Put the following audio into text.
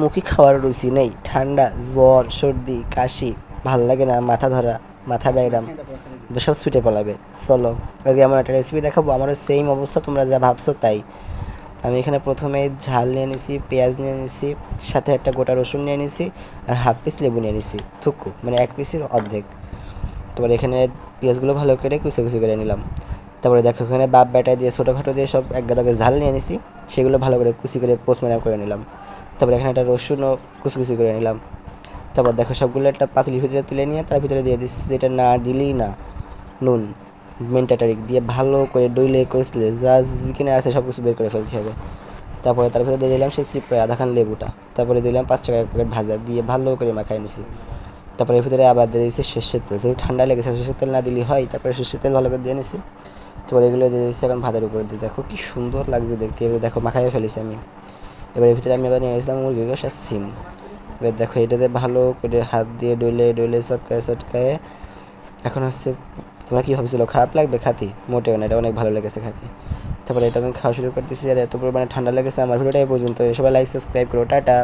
মুখে খাওয়ার রুচি নেই। ঠান্ডা, জ্বর, সর্দি, কাশি, ভালো লাগে না, মাথা ধরা, মাথা ব্যায়াম সব ছুটে পলাবে। চলো আগে আমার একটা রেসিপি দেখাবো। আমারও সেম অবস্থা, তোমরা যা ভাবছ তাই। আমি এখানে প্রথমে ঝাল নিয়ে নিছি, পেঁয়াজ নিয়ে নিছি, সাথে একটা গোটা রসুন নিয়ে নিছি, আর হাফ পিস লেবু নিয়ে নিছি, থুকু মানে এক পিসের অর্ধেক। তারপর এখানে পেঁয়াজগুলো ভালো করে কুচি কুচি করে নিলাম। তারপরে দেখো, এখানে বাপ ব্যাটা দিয়ে, ছোটোখাটো দিয়ে সব এক গাদাকে ঝাল নিয়ে নিছি, সেগুলো ভালো করে কুচি করে পোস্টম্যান করে নিলাম। তারপরে এখানে একটা রসুনও কুচি কুচি করে নিলাম। তারপর দেখো সবগুলো একটা পাতিলির ভিতরে তুলে নিয়ে তার ভিতরে দিয়ে দিচ্ছি যেটা না দিলেই না, নুন। মেন্টাটারিক দিয়ে ভালো করে ডইলে, কষলে, যা যেখানে আছে সব কিছু বের করে ফেলতে হবে। তারপরে তার ভিতরে দিয়ে দিলাম সেই চিপড়ে আধাখান লেবুটা। তারপরে দিলাম পাঁচ টাকার প্যাকেট ভাজা দিয়ে ভালো করে মাখাই নিছি। তারপরে এর ভিতরে আবার দিয়ে দিয়েছি সর্ষের তেল। যেহেতু ঠান্ডা লেগেছে, সর্ষের তেল না দিলেই হয়, তারপরে সর্ষের তেল ভালো করে দিয়ে নিছি। তারপরে এগুলো দিয়ে দিচ্ছি এখন ভাতের উপরে দিয়ে। দেখো কি সুন্দর লাগছে দেখতে। এবার দেখো মাখাইয়ে ফেলেছি আমি। এবার ভিতরে আমি এবার নিয়ে আসলাম মুরগি গোস সিম। এবার দেখো এটাতে ভালো করে হাত দিয়ে ডলে ডলে চটকায় চটকায়। এখন হচ্ছে তোমার কী ভাবছিলো, খারাপ লাগবে খাতি? মোটেও না, এটা অনেক ভালো লেগেছে খাতি। তারপরে এটা আমি খাওয়া শুরু করতেছি আর এত পরিমাণে ঠান্ডা লেগেছে আমার ভিডিওটা এই পর্যন্ত সবাই লাইক সাবস্ক্রাইব করো, টাটা।